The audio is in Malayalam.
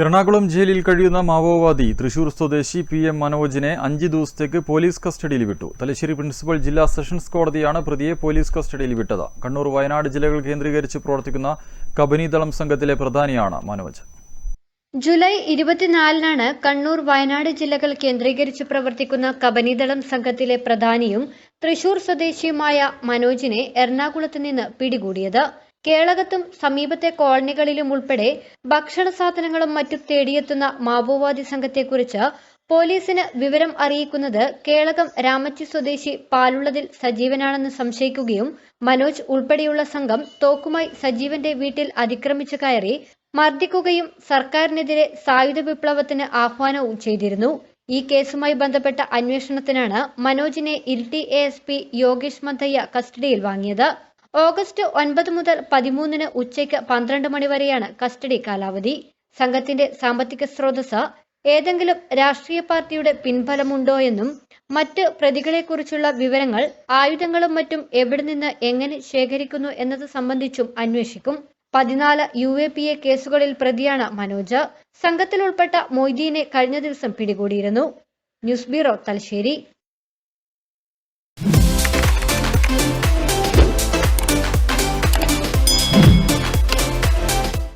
എറണാകുളം ജയിലിൽ കഴിയുന്ന മാവോവാദി തൃശൂർ സ്വദേശി പി എം മനോജിനെ അഞ്ച് ദിവസത്തേക്ക് പോലീസ് കസ്റ്റഡിയിൽ വിട്ടു. തലശ്ശേരി പ്രിൻസിപ്പൽ ജില്ലാ സെഷൻസ് കോടതിയാണ് പ്രതിയെ പോലീസ് കസ്റ്റഡിയിൽ വിട്ടത്. കണ്ണൂർ വയനാട് ജില്ലകൾ കേന്ദ്രീകരിച്ച് പ്രവർത്തിക്കുന്ന കബനിദളം സംഘത്തിലെ പ്രധാനിയാണ് മനോജ്. ജൂലൈ ഇരുപത്തിനാലിനാണ് കണ്ണൂർ വയനാട് ജില്ലകൾ കേന്ദ്രീകരിച്ച് പ്രവർത്തിക്കുന്ന കബനിദളം സംഘത്തിലെ പ്രധാനിയും തൃശൂർ സ്വദേശിയുമായ മനോജിനെ എറണാകുളത്ത് നിന്ന് പിടികൂടിയത്. കേളകത്തും സമീപത്തെ കോളനികളിലും ഉൾപ്പെടെ ഭക്ഷണ സാധനങ്ങളും മറ്റും തേടിയെത്തുന്ന മാവോവാദി സംഘത്തെക്കുറിച്ച് പോലീസിന് വിവരം അറിയിക്കുന്നത് കേളകം രാമച്ചി സ്വദേശി പാലുള്ളതിൽ സജീവനാണെന്ന് സംശയിക്കുകയും മനോജ് ഉൾപ്പെടെയുള്ള സംഘം തോക്കുമായി സജീവന്റെ വീട്ടിൽ അതിക്രമിച്ചു കയറി മർദ്ദിക്കുകയും സർക്കാരിനെതിരെ സായുധ വിപ്ലവത്തിന് ആഹ്വാനവും ചെയ്തിരുന്നു. ഈ കേസുമായി ബന്ധപ്പെട്ട അന്വേഷണത്തിനാണ് മനോജിനെ ഇരിട്ടി എ യോഗേഷ് മന്തയ്യ കസ്റ്റഡിയിൽ വാങ്ങിയത്. ഓഗസ്റ്റ് ഒൻപത് മുതൽ പതിമൂന്നിന് ഉച്ചയ്ക്ക് പന്ത്രണ്ട് മണിവരെയാണ് കസ്റ്റഡി കാലാവധി. സംഘത്തിന്റെ സാമ്പത്തിക സ്രോതസ് ഏതെങ്കിലും രാഷ്ട്രീയ പാർട്ടിയുടെ പിൻഫലമുണ്ടോയെന്നും മറ്റ് പ്രതികളെക്കുറിച്ചുള്ള വിവരങ്ങൾ ആയുധങ്ങളും മറ്റും എവിടെ നിന്ന് എങ്ങനെ ശേഖരിക്കുന്നു എന്നത് സംബന്ധിച്ചും അന്വേഷിക്കും. പതിനാല് യു എ പി എ കേസുകളിൽ പ്രതിയാണ് മനോജ്. സംഘത്തിലുൾപ്പെട്ട മൊയ്തീനെ കഴിഞ്ഞ ദിവസം പിടികൂടിയിരുന്നു. News bureau Thalassery.